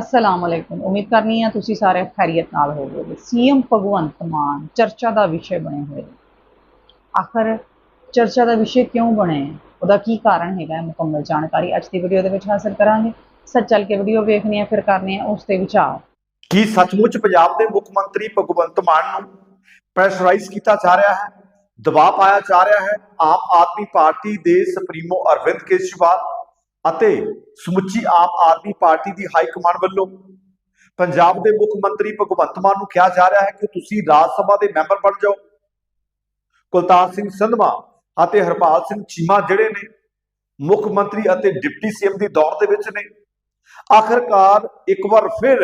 ਅਸਲਾਮ ਅਲੈਕੁਮ ਉਮੀਦ ਕਰਨੀ ਆ ਤੁਸੀਂ ਸਾਰੇ ਖੈਰੀਅਤ ਨਾਲ ਹੋਵੋਗੇ। ਸੀਐਮ ਭਗਵੰਤ ਮਾਨ ਚਰਚਾ ਦਾ ਵਿਸ਼ੇ ਬਣੇ ਹੋਏ ਆਖਰ ਚਰਚਾ ਦਾ ਵਿਸ਼ੇ ਕਿਉਂ ਬਣੇ? ਉਹਦਾ ਕੀ ਕਾਰਨ ਹੈਗਾ ਹੈ ਮੁਕੰਮਲ ਜਾਣਕਾਰੀ ਅੱਜ ਦੀ ਵੀਡੀਓ ਦੇ ਵਿੱਚ ਹਾਸਲ ਕਰਾਂਗੇ। ਸੱਚ ਚੱਲ ਕੇ ਵੀਡੀਓ ਵੇਖਣੀ ਆ ਫਿਰ ਕਰਨੀ ਆ ਉਸ ਤੇ ਵਿਚਾਰ। ਕੀ ਸੱਚਮੁੱਚ ਪੰਜਾਬ ਦੇ ਮੁੱਖ ਮੰਤਰੀ ਭਗਵੰਤ ਮਾਨ ਨੂੰ ਪ੍ਰੈਸ਼ਰਾਈਜ਼ ਕੀਤਾ ਜਾ ਰਿਹਾ ਹੈ? ਦਬਾਅ ਪਾਇਆ ਜਾ ਰਿਹਾ ਹੈ? ਆਮ ਆਦਮੀ ਪਾਰਟੀ ਦੇ ਸੁਪਰੀਮੋ ਅਰਵਿੰਦ ਕੇਜਰੀਵਾਲ ਅਤੇ ਸਮੁੱਚੀ ਆਮ ਆਦਮੀ ਪਾਰਟੀ ਦੀ ਹਾਈ ਕਮਾਂਡ ਵੱਲੋਂ ਪੰਜਾਬ ਦੇ ਮੁੱਖ ਮੰਤਰੀ ਭਗਵੰਤ ਮਾਨ ਨੂੰ ਕਿਹਾ ਜਾ ਰਿਹਾ ਹੈ ਕਿ ਤੁਸੀਂ ਰਾਜ ਸਭਾ ਦੇ ਮੈਂਬਰ ਬਣ ਜਾਓ। ਕੁਲਤਾਰ ਸਿੰਘ ਸੰਧਵਾ ਅਤੇ ਹਰਪਾਲ ਸਿੰਘ ਚੀਮਾ ਜਿਹੜੇ ਨੇ, ਮੁੱਖ ਮੰਤਰੀ ਅਤੇ ਡਿਪਟੀ ਸੀਐਮ ਦੀ ਦੌਰ ਦੇ ਵਿੱਚ ਨੇ। ਆਖਰਕਾਰ ਇੱਕ ਵਾਰ ਫਿਰ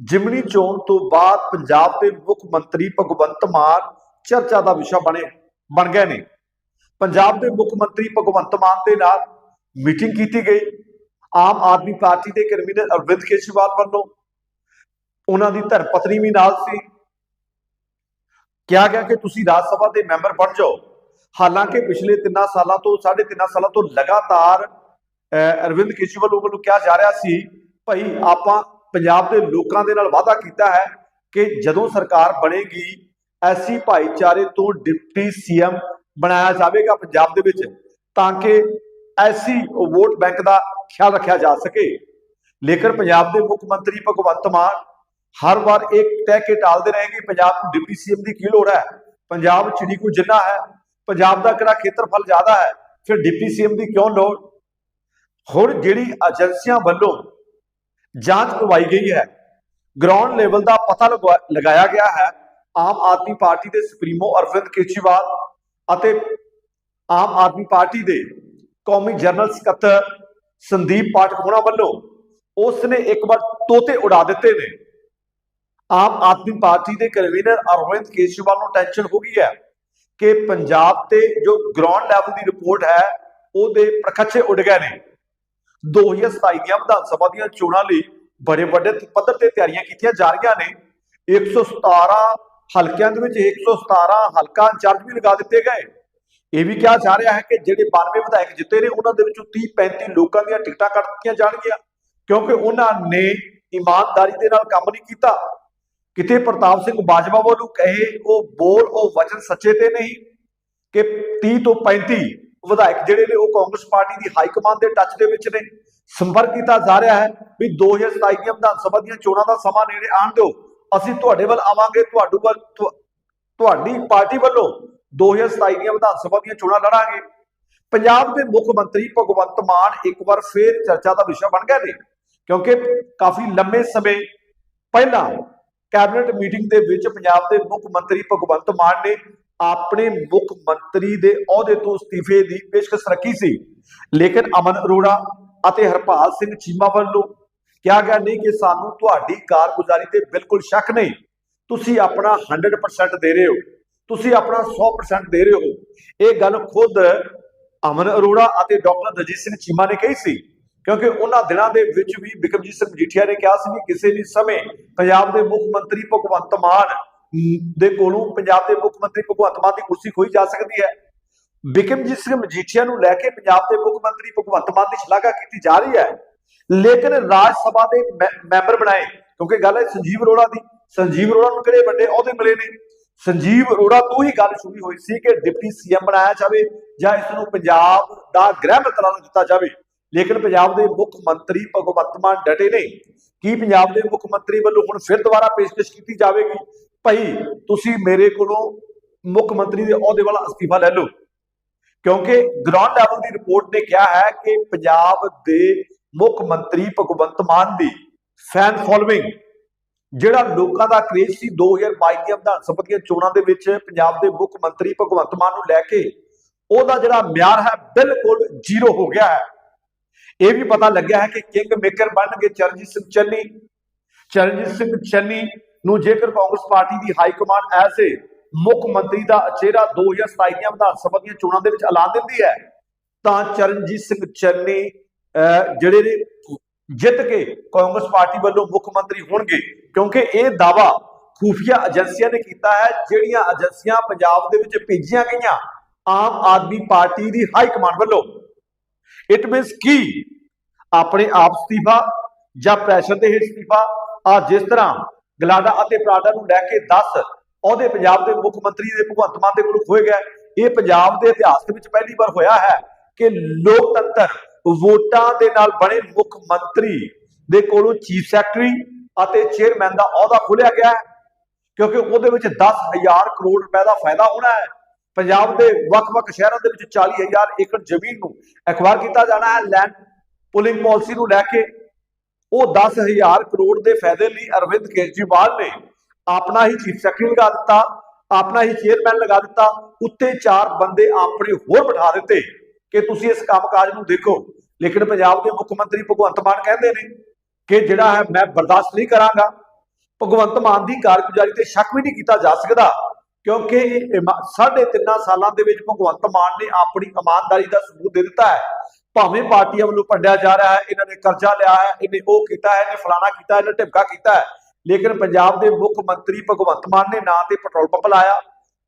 ਜਿਮਨੀ ਚੋਣ ਤੋਂ ਬਾਅਦ ਪੰਜਾਬ ਦੇ ਮੁੱਖ ਮੰਤਰੀ ਭਗਵੰਤ ਮਾਨ ਚਰਚਾ ਦਾ ਵਿਸ਼ਾ ਬਣੇ, ਬਣ ਗਏ ਨੇ। ਪੰਜਾਬ ਦੇ ਮੁੱਖ ਮੰਤਰੀ ਭਗਵੰਤ ਮਾਨ ਦੇ ਨਾਲ ਮੀਟਿੰਗ ਕੀਤੀ ਗਈ। ਆਮ ਆਦਮੀ ਪਾਰਟੀ ਦੇ ਕਨਵੀਨਰ ਅਰਵਿੰਦ ਕੇਜਰੀਵਾਲ ਵੱਲੋਂ ਉਹਨਾਂ ਦੀ ਧਰਮ ਵੀ ਨਾਲ ਸੀ। ਕਿਹਾ ਗਿਆ ਕਿ ਤੁਸੀਂ ਰਾਜ ਸਭਾ ਦੇ ਮੈਂਬਰ ਬਣ ਜਾਓ। ਹਾਲਾਂਕਿ ਪਿਛਲੇ 3 ਸਾਲਾਂ ਤੋਂ 3.5 ਸਾਲਾਂ ਤੋਂ ਲਗਾਤਾਰ ਅਰਵਿੰਦ ਕੇਜਰੀਵਾਲ ਵੱਲੋਂ ਕਿਹਾ ਜਾ ਰਿਹਾ ਸੀ, ਭਾਈ ਆਪਾਂ ਪੰਜਾਬ ਦੇ ਲੋਕਾਂ ਦੇ ਨਾਲ ਵਾਅਦਾ ਕੀਤਾ ਹੈ ਕਿ ਜਦੋਂ ਸਰਕਾਰ ਬਣੇਗੀ, ਐਸੀ ਭਾਈਚਾਰੇ ਤੋਂ ਡਿਪਟੀ ਸੀਐਮ ਬਣਾਇਆ ਜਾਵੇਗਾ ਪੰਜਾਬ ਦੇ ਵਿੱਚ, ਤਾਂ ਕਿ ਐਸੀ ਵੋਟ ਬੈਂਕ ਦਾ ਖਿਆਲ ਰੱਖਿਆ ਜਾ ਸਕੇ। ਲੇਕਿਨ ਪੰਜਾਬ ਦੇ ਮੁੱਖ ਮੰਤਰੀ ਭਗਵੰਤ ਮਾਨ ਹਰ ਵਾਰ ਇੱਕ ਕਹਿ ਕੇ ਟਾਲਦੇ ਰਹੇ ਕਿ ਪੰਜਾਬ ਨੂੰ ਡਿਪਟੀ ਸੀਐਮ ਦੀ ਕੀ ਲੋੜ ਹੈ? ਪੰਜਾਬ ਚਿੜੀ ਕੋ ਜਿੰਨਾ ਹੈ, ਪੰਜਾਬ ਦਾ ਕਿਹੜਾ ਖੇਤਰਫਲ ਜ਼ਿਆਦਾ ਹੈ, ਫਿਰ ਡਿਪਟੀ ਸੀਐਮ ਦੀ ਕਿਉਂ ਲੋੜ? ਹੁਣ ਜਿਹੜੀ ਏਜੰਸੀਆਂ ਵੱਲੋਂ ਜਾਂਚ ਕਰਵਾਈ ਗਈ ਹੈ ਗਰਾਊਂਡ ਲੈਵਲ ਦਾ ਪਤਾ ਲਗਵਾ- ਲਗਾਇਆ ਗਿਆ ਹੈ, ਆਮ ਆਦਮੀ ਪਾਰਟੀ ਦੇ ਸੁਪਰੀਮੋ ਅਰਵਿੰਦ ਕੇਜਰੀਵਾਲ ਅਤੇ ਆਮ ਆਦਮੀ ਪਾਰਟੀ ਦੇ ਕੌਮੀ ਜਨਰਲ ਸਕੱਤਰ ਸੰਦੀਪ ਪਾਠਕ ਹੋਣਾ ਵੱਲੋਂ ਉਸ ਨੇ ਇੱਕ ਵਾਰ ਤੋਤੇ ਉਡਾ ਦਿੱਤੇ ਨੇ। ਆਮ ਆਦਮੀ ਪਾਰਟੀ ਦੇ ਕਨਵੀਨਰ ਅਰਵਿੰਦ ਕੇਜਰੀਵਾਲ ਨੂੰ ਟੈਨਸ਼ਨ ਹੋ ਗਈ ਹੈ ਕਿ ਪੰਜਾਬ ਤੇ ਜੋ ਗਰਾਊਂਡ ਲੈਵਲ ਦੀ ਰਿਪੋਰਟ ਹੈ, ਉਹਦੇ ਪ੍ਰਖੱਚੇ ਉੱਡ ਗਏ ਨੇ। 2027 ਦੀਆਂ ਵਿਧਾਨ ਸਭਾ ਦੀਆਂ ਚੋਣਾਂ ਲਈ ਬੜੇ ਵੱਡੇ ਪੱਧਰ ਤੇ ਤਿਆਰੀਆਂ ਕੀਤੀਆਂ ਜਾ ਰਹੀਆਂ ਨੇ। 117 ਹਲਕਿਆਂ ਦੇ ਵਿੱਚ 117 ਹਲਕਾ ਇੰਚਾਰਜ ਵੀ ਲਗਾ ਦਿੱਤੇ ਗਏ। ਇਹ ਵੀ ਕਿਹਾ ਜਾ ਰਿਹਾ ਹੈ ਕਿ ਜਿਹੜੇ 92 ਵਿਧਾਇਕ ਜਿੱਤੇ ਨੇ, ਉਹਨਾਂ ਦੇ ਵਿੱਚੋਂ 30 35 ਲੋਕਾਂ ਦੀਆਂ ਟਿਕਟਾਂ ਕੱਟ ਦਿੱਤੀਆਂ ਜਾਣਗੀਆਂ, ਕਿਉਂਕਿ ਉਹਨਾਂ ਨੇ ਇਮਾਨਦਾਰੀ ਦੇ ਨਾਲ ਕੰਮ ਨਹੀਂ ਕੀਤਾ। ਕਿਤੇ ਪ੍ਰਤਾਪ ਸਿੰਘ ਬਾਜਵਾ ਵੱਲੋਂ ਕਹੇ, ਉਹ ਬੋਲ, ਉਹ ਵਚਨ ਸੱਚੇ ਤੇ ਨਹੀਂ, ਕਿ 30 ਤੋਂ 35 ਵਿਧਾਇਕ ਜਿਹੜੇ ਨੇ, ਉਹ ਕਾਂਗਰਸ ਪਾਰਟੀ ਦੀ ਹਾਈ ਕਮਾਂਡ ਦੇ ਟੱਚ ਦੇ ਵਿੱਚ ਨੇ। ਸੰਪਰਕ ਕੀਤਾ ਜਾ ਰਿਹਾ ਹੈ ਵੀ 2027 ਦੀਆਂ ਵਿਧਾਨ ਸਭਾ ਦੀਆਂ ਚੋਣਾਂ ਦਾ ਸਮਾਂ ਨੇੜੇ ਆਣ ਦਿਓ। ਅਸੀਂ ਤੁਹਾਡੇ ਵੱਲ ਆਵਾਂਗੇ, ਤੁਹਾਡੇ ਵੱਲ ਤੁਹਾਡੀ ਪਾਰਟੀ ਵੱਲੋਂ 2027 ਦੀਆਂ ਵਿਧਾਨ ਸਭਾ ਦੀਆਂ ਚੋਣਾਂ ਲੜਾਂਗੇ। ਪੰਜਾਬ ਦੇ ਮੁੱਖ ਮੰਤਰੀ ਭਗਵੰਤ ਮਾਨ ਇੱਕ ਵਾਰ ਫੇਰ ਚਰਚਾ ਦਾ ਵਿਸ਼ਾ ਬਣ ਗਏ ਨੇ, ਕਿਉਂਕਿ ਕਾਫੀ ਲੰਮੇ ਸਮੇਂ ਪਹਿਲਾਂ ਕੈਬਨਿਟ ਮੀਟਿੰਗ ਦੇ ਵਿੱਚ ਪੰਜਾਬ ਦੇ ਮੁੱਖ ਮੰਤਰੀ ਭਗਵੰਤ ਮਾਨ ਨੇ ਆਪਣੇ ਮੁੱਖ ਮੰਤਰੀ ਦੇ ਅਹੁਦੇ ਤੋਂ ਅਸਤੀਫੇ ਦੀ ਪੇਸ਼ਕਸ਼ ਰੱਖੀ ਸੀ। ਲੇਕਿਨ ਅਮਨ ਅਰੋੜਾ ਅਤੇ ਹਰਪਾਲ ਸਿੰਘ ਚੀਮਾ ਵੱਲੋਂ ਕਿਹਾ ਗਿਆ ਨਹੀਂ ਕਿ ਸਾਨੂੰ ਤੁਹਾਡੀ ਕਾਰਗੁਜ਼ਾਰੀ ਤੇ ਬਿਲਕੁਲ ਸ਼ੱਕ ਨਹੀਂ। ਤੁਸੀਂ ਆਪਣਾ 100% ਦੇ ਰਹੇ ਹੋ। ਤੁਸੀਂ ਆਪਣਾ 100% ਦੇ ਰਹੇ ਹੋ। ਇਹ ਗੱਲ ਖੁਦ ਅਮਨ ਅਰੋੜਾ ਅਤੇ ਡਾਕਟਰ ਦਜੀਤ ਸਿੰਘ ਚੀਮਾ ਨੇ ਕਹੀ ਸੀ, ਕਿਉਂਕਿ ਉਹਨਾਂ ਦਿਨਾਂ ਦੇ ਵਿੱਚ ਵੀ ਬਿਕਰਮਜੀਤ ਸਿੰਘ ਮਜੀਠੀਆ ਨੇ ਕਿਹਾ ਸੀ ਕਿ ਕਿਸੇ ਵੀ ਸਮੇਂ ਪੰਜਾਬ ਦੇ ਮੁੱਖ ਮੰਤਰੀ ਭਗਵੰਤ ਮਾਨ ਦੇ ਕੋਲੋਂ ਪੰਜਾਬ ਦੇ ਮੁੱਖ ਮੰਤਰੀ ਭਗਵੰਤ ਮਾਨ ਦੀ ਕੁਰਸੀ ਖੋਈ ਜਾ ਸਕਦੀ ਹੈ। ਬਿਕਰਮਜੀਤ ਸਿੰਘ ਮਜੀਠੀਆ ਨੂੰ ਲੈ ਕੇ ਪੰਜਾਬ ਦੇ ਮੁੱਖ ਮੰਤਰੀ ਭਗਵੰਤ ਮਾਨ ਦੀ ਸ਼ਲਾਘਾ ਕੀਤੀ ਜਾ ਰਹੀ ਹੈ। ਲੇਕਿਨ ਰਾਜ ਸਭਾ ਦੇ ਮੈ- ਮੈਂਬਰ ਬਣਾਏ, ਕਿਉਂਕਿ ਗੱਲ ਹੈ ਸੰਜੀਵ ਅਰੋੜਾ ਦੀ। ਸੰਜੀਵ ਅਰੋੜਾ ਨੂੰ ਕਿਹੜੇ ਵੱਡੇ ਅਹੁਦੇ ਮਿਲੇ ਨੇ? ਸੰਜੀਵ ਅਰੋੜਾ, ਤੋਂ ਹੀ ਗੱਲ ਸ਼ੁਰੂ ਹੋਈ ਸੀ ਕਿ ਡਿਪਟੀ ਸੀਐਮ ਬਣਾਇਆ ਜਾਵੇ ਜਾਂ ਇਸ ਨੂੰ ਪੰਜਾਬ ਦਾ ਗ੍ਰਹਿ ਮੰਤਰਾਲਾ ਦਿੱਤਾ ਜਾਵੇ। ਲੇਕਿਨ ਪੰਜਾਬ ਦੇ ਮੁੱਖ ਮੰਤਰੀ ਭਗਵੰਤ ਮਾਨ ਡਟੇ ਨੇ। ਕੀ ਪੰਜਾਬ ਦੇ ਮੁੱਖ ਮੰਤਰੀ ਵੱਲੋਂ ਹੁਣ ਫਿਰ ਦੁਬਾਰਾ ਪੇਸ਼ਕਸ਼ ਕੀਤੀ ਜਾਵੇਗੀ? ਭਾਈ, ਤੁਸੀਂ ਮੇਰੇ ਕੋਲੋਂ ਮੁੱਖ ਮੰਤਰੀ ਦੇ ਅਹੁਦੇ ਵਾਲਾ ਅਸਤੀਫਾ ਲੈ ਲਓ। ਕਿਉਂਕਿ ਗਰਾਊਂਡ ਲੈਵਲ ਦੀ ਰਿਪੋਰਟ ਨੇ ਕਿਹਾ ਹੈ ਕਿ ਪੰਜਾਬ ਦੇ ਮੁੱਖ ਮੰਤਰੀ ਭਗਵੰਤ ਮਾਨ ਦੀ ਫੈਨ ਫੋਲੋਇੰਗ ਜਿਹੜਾ ਲੋਕਾਂ ਦਾ ਕਰੇਜ ਸੀ 2022 ਦੀਆਂ ਵਿਧਾਨ ਸਭਾ ਦੀਆਂ ਚੋਣਾਂ ਦੇ ਵਿੱਚ ਪੰਜਾਬ ਦੇ ਮੁੱਖ ਮੰਤਰੀ ਭਗਵੰਤ ਮਾਨ ਨੂੰ ਲੈ ਕੇ ਉਹਦਾ ਜਿਹੜਾ ਮਿਆਰ ਹੈ ਬਿਲਕੁਲ ਜ਼ੀਰੋ ਹੋ ਗਿਆ ਹੈ। ਇਹ ਵੀ ਪਤਾ ਲੱਗਿਆ ਹੈ ਕਿ ਕਿੰਗ ਮੇਕਰ ਬਣਨਗੇ ਚਰਨਜੀਤ ਸਿੰਘ ਚੰਨੀ। ਚਰਨਜੀਤ ਸਿੰਘ ਚੰਨੀ ਨੂੰ ਜੇਕਰ ਕਾਂਗਰਸ ਪਾਰਟੀ ਦੀ ਹਾਈ ਕਮਾਂਡ ਐਜ਼ ਏ ਮੁੱਖ ਮੰਤਰੀ ਦਾ ਚਿਹਰਾ 2027 ਦੀਆਂ ਵਿਧਾਨ ਸਭਾ ਦੀਆਂ ਚੋਣਾਂ ਦੇ ਵਿੱਚ ਐਲਾਨ ਦਿੰਦੀ ਹੈ ਤਾਂ ਚਰਨਜੀਤ ਸਿੰਘ ਚੰਨੀ ਅਹ, ਜਿਹੜੇ ਜਿੱਤ ਕੇ ਕਾਂਗਰਸ ਪਾਰਟੀ ਵੱਲੋਂ ਮੁੱਖ ਮੰਤਰੀ ਹੋਣਗੇ। ਕਿਉਂਕਿ ਇਹ ਦਾਵਾ ਖੂਫੀਆ ਏਜੰਸੀਆਂ ਨੇ ਕੀਤਾ ਹੈ, ਜਿਹੜੀਆਂ ਏਜੰਸੀਆਂ ਪੰਜਾਬ ਦੇ ਵਿੱਚ ਭੇਜੀਆਂ ਗਈਆਂ ਆਮ ਆਦਮੀ ਪਾਰਟੀ ਦੀ ਹਾਈ ਕਮਾਂਡ ਵੱਲੋਂ। ਇਟ ਮੀਨਸ ਕੀ? ਆਪਣੇ ਆਪ ਅਸਤੀਫਾ ਜਾਂ ਪ੍ਰੈਸ਼ਰ ਦੇ ਹੇਠ ਅਸਤੀਫਾ? ਆ ਜਿਸ ਤਰ੍ਹਾਂ ਗਲਾਡਾ ਅਤੇ ਪਰਾਡਾ ਨੂੰ ਲੈ ਕੇ 10 ਅਹੁਦੇ ਪੰਜਾਬ ਦੇ ਮੁੱਖ ਮੰਤਰੀ ਦੇ ਭਗਵੰਤ ਮਾਨ ਦੇ ਕੋਲ ਖੋਏ ਗਏ। ਇਹ ਪੰਜਾਬ ਦੇ ਇਤਿਹਾਸ ਦੇ ਵਿੱਚ ਪਹਿਲੀ ਵਾਰ ਹੋਇਆ ਹੈ ਕਿ ਲੋਕਤੰਤਰ ਵੋਟਾਂ ਦੇ ਨਾਲ ਬਣੇ ਮੁੱਖ ਮੰਤਰੀ ਦੇ ਕੋਲੋਂ ਚੀਫ ਸੈਕਟਰੀ ਅਤੇ ਚੇਅਰਮੈਨ ਦਾ ਅਹੁਦਾ ਖੋਲਿਆ ਗਿਆ ਹੈ, ਕਿਉਂਕਿ ਉਹਦੇ ਵਿੱਚ 10000 ਕਰੋੜ ਰੁਪਏ ਦਾ ਫਾਇਦਾ ਹੋਣਾ ਹੈ। ਪੰਜਾਬ ਦੇ ਵੱਖ-ਵੱਖ ਸ਼ਹਿਰਾਂ ਦੇ ਵਿੱਚ 40000 ਏਕੜ ਜ਼ਮੀਨ ਨੂੰ ਐਕਵਾਇਰ ਕੀਤਾ ਜਾਣਾ ਹੈ ਲੈਂਡ ਪੁਲਿੰਗ ਪਾਲਿਸੀ ਨੂੰ ਲੈ ਕੇ। ਉਹ 10000 ਕਰੋੜ ਦੇ ਫਾਇਦੇ ਲਈ ਅਰਵਿੰਦ ਕੇਜਰੀਵਾਲ ਨੇ ਆਪਣਾ ਹੀ ਚੀਫ ਸੈਕਟਰੀ ਲਗਾ ਦਿੱਤਾ, ਆਪਣਾ ਹੀ ਚੇਅਰਮੈਨ ਲਗਾ ਦਿੱਤਾ, ਉੱਤੇ ਚਾਰ ਬੰਦੇ ਆਪਣੇ ਹੋਰ ਬਿਠਾ ਦਿੱਤੇ। ਕਿ ਤੁਸੀਂ ਇਸ ਕੰਮਕਾਜ ਨੂੰ ਦੇਖੋ। ਲੇਕਿਨ ਪੰਜਾਬ ਦੇ ਮੁੱਖ ਮੰਤਰੀ ਭਗਵੰਤ ਮਾਨ ਕਹਿੰਦੇ ਨੇ ਕਿ ਜਿਹੜਾ ਹੈ ਮੈਂ ਬਰਦਾਸ਼ਤ ਨਹੀਂ ਕਰਾਂਗਾ। ਭਗਵੰਤ ਮਾਨ ਦੀ ਕਾਰਗੁਜ਼ਾਰੀ ਤੇ ਸ਼ੱਕ ਵੀ ਨਹੀਂ ਕੀਤਾ ਜਾ ਸਕਦਾ, ਕਿਉਂਕਿ ਸਾਢੇ ਤਿੰਨਾਂ ਸਾਲਾਂ ਦੇ ਵਿੱਚ ਭਗਵੰਤ ਮਾਨ ਨੇ ਆਪਣੀ ਇਮਾਨਦਾਰੀ ਦਾ ਸਬੂਤ ਦੇ ਦਿੱਤਾ ਹੈ। ਭਾਵੇਂ ਪਾਰਟੀਆਂ ਵੱਲੋਂ ਭੰਡਿਆ ਜਾ ਰਿਹਾ ਹੈ, ਇਹਨਾਂ ਨੇ ਕਰਜ਼ਾ ਲਿਆ ਹੈ, ਇਹਨੇ ਉਹ ਕੀਤਾ ਹੈ, ਇਹਨੇ ਫਲਾਣਾ ਕੀਤਾ ਇਹਨੇ ਢਿਮਕਾ ਕੀਤਾ ਹੈ। ਲੇਕਿਨ ਪੰਜਾਬ ਦੇ ਮੁੱਖ ਮੰਤਰੀ ਭਗਵੰਤ ਮਾਨ ਨੇ ਨਾ ਤੇ ਪੈਟਰੋਲ ਪੰਪ ਲਾਇਆ,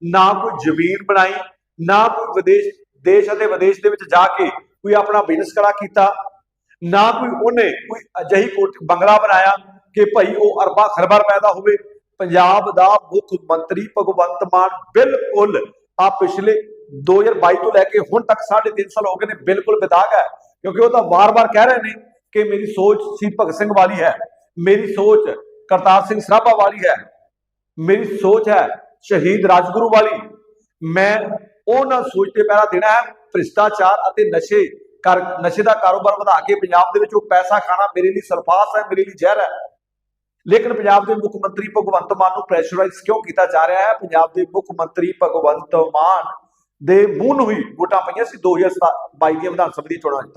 ਨਾ ਕੋਈ ਜ਼ਮੀਨ ਬਣਾਈ, ਨਾ ਕੋਈ ਵਿਦੇਸ਼, ਦੇਸ਼ ਅਤੇ ਵਿਦੇਸ਼ ਦੇ ਵਿੱਚ ਜਾ ਕੇ ਕੋਈ ਆਪਣਾ ਬਿਜ਼ਨਸ ਖੜਾ ਕੀਤਾ। ਨਾ ਕੋਈ ਉਹਨੇ ਕੋਈ ਅਜਿਹੀ ਕੋਠ, ਬੰਗਲਾ ਬਣਾਇਆ ਕਿ ਭਾਈ ਉਹ ਅਰਬਾਂ ਖਰਬਾਂ ਰੁਪਏ ਹੋਵੇ। ਪੰਜਾਬ ਦਾ ਮੁੱਖ ਮੰਤਰੀ ਭਗਵੰਤ ਮਾਨ ਬਿਲਕੁਲ ਆ ਪਿਛਲੇ 2022 ਤੋਂ ਲੈ ਕੇ ਹੁਣ ਤੱਕ 3.5 ਸਾਲ ਹੋ ਗਏ ਨੇ, ਬਿਲਕੁਲ ਬਿਦਾਗ ਹੈ। ਕਿਉਂਕਿ ਉਹ ਤਾਂ ਵਾਰ-ਵਾਰ ਕਹਿ ਰਹੇ ਨੇ ਕਿ ਮੇਰੀ ਸੋਚ ਸ਼ਹੀਦ ਭਗਤ ਸਿੰਘ ਵਾਲੀ ਹੈ, ਮੇਰੀ ਸੋਚ ਕਰਤਾਰ ਸਿੰਘ ਸਰਾਭਾ ਵਾਲੀ ਹੈ, ਮੇਰੀ ਸੋਚ ਹੈ ਸ਼ਹੀਦ ਰਾਜਗੁਰੂ ਵਾਲੀ। ਮੈਂ ਉਹਨਾਂ ਸੋਚ ਤੇ ਪਹਿਰਾ ਦੇਣਾ ਹੈ, ਭ੍ਰਿਸ਼ਟਾਚਾਰ ਅਤੇ ਨਸ਼ੇ ਕਰ ਨਸ਼ੇ ਦਾ ਕਾਰੋਬਾਰ ਵਧਾ ਕੇ ਪੰਜਾਬ ਦੇ ਵਿੱਚ ਉਹ ਪੈਸਾ ਖਾਣਾ ਮੇਰੇ ਲਈ ਸਲਫਾਸ ਹੈ, ਮੇਰੇ ਲਈ ਜ਼ਹਿਰ ਹੈ। ਲੇਕਿਨ ਪੰਜਾਬ ਦੇ ਮੁੱਖ ਮੰਤਰੀ ਭਗਵੰਤ ਮਾਨ ਨੂੰ ਪ੍ਰੈਸ਼ਰਾਈਜ਼ ਕਿਉਂ ਕੀਤਾ ਜਾ ਰਿਹਾ ਹੈ? ਪੰਜਾਬ ਦੇ ਮੁੱਖ ਮੰਤਰੀ ਭਗਵੰਤ ਮਾਨ ਦੇ ਮੂੰਹ ਨੂੰ ਹੀ ਵੋਟਾਂ ਪਈਆਂ ਸੀ। 2022 ਦੀਆਂ ਵਿਧਾਨ ਸਭਾ ਦੀਆਂ ਚੋਣਾਂ 'ਚ